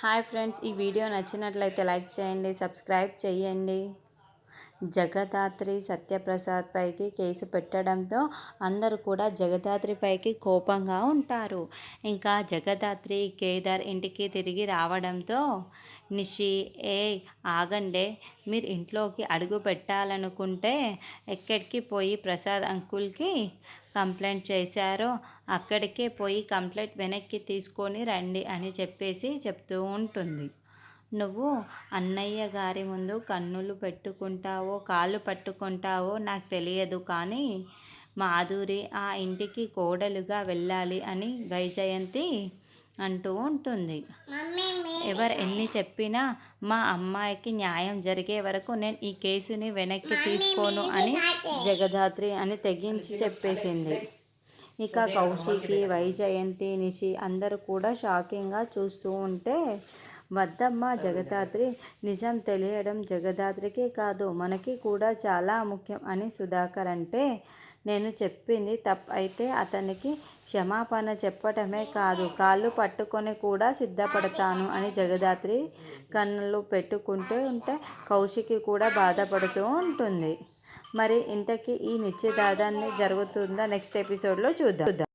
Hi friends ఈ video నచ్చినట్లయితే like చేయండి సబ్స్క్రైబ్ చేయండి. జగదాత్రి సత్యప్రసాద్ పైకి కేసు పెట్టడంతో అందరూ కూడా జగదాత్రి పైకి కోపంగా ఉంటారు. ఇంకా జగదాత్రి కేదార్ ఇంటికి తిరిగి రావడంతో నిషి ఏ ఆగండే మీరు ఇంట్లోకి అడుగు పెట్టాలనుకుంటే ఎక్కడికి పోయి ప్రసాద్ అంకుల్కి కంప్లైంట్ చేశారో అక్కడికే పోయి కంప్లైంట్ వెనక్కి తీసుకొని రండి అని చెప్పేసి చెప్తూ ఉంటుంది. నువ్వు అన్నయ్య గారి ముందు కన్నులు పెట్టుకుంటావో కాళ్ళు పట్టుకుంటావో నాకు తెలియదు. కానీ మాధురి ఆ ఇంటికి కోడలుగా వెళ్ళాలి అని వైజయంతి అంటూ ఉంటుంది. ఎవరు ఎన్ని చెప్పినా మా అమ్మాయికి న్యాయం జరిగే వరకు నేను ఈ కేసుని వెనక్కి తీసుకోను అని జగదాత్రి అని తెగించి చెప్పేసింది. ఇక కౌశికి వైజయంతి నిషి అందరూ కూడా షాకింగ్గా చూస్తూ ఉంటే వద్దమ్మ జగదాత్రి నిజం తెలియడం జగదాత్రికే కాదు మనకి కూడా చాలా ముఖ్యం అని సుధాకర్ అంటే నేను చెప్పింది తప్పు అయితే అతనికి క్షమాపణ చెప్పటమే కాదు కాళ్ళు పట్టుకొని కూడా సిద్ధపడతాను అని జగదాత్రి కన్నులు పెట్టుకుంటూ ఉంటే కౌశికి కూడా బాధపడుతూ ఉంటుంది. మరి ఇంతకీ ఈ నిశ్చితార్థాన్ని జరుగుతుందా? నెక్స్ట్ ఎపిసోడ్లో చూద్దాం.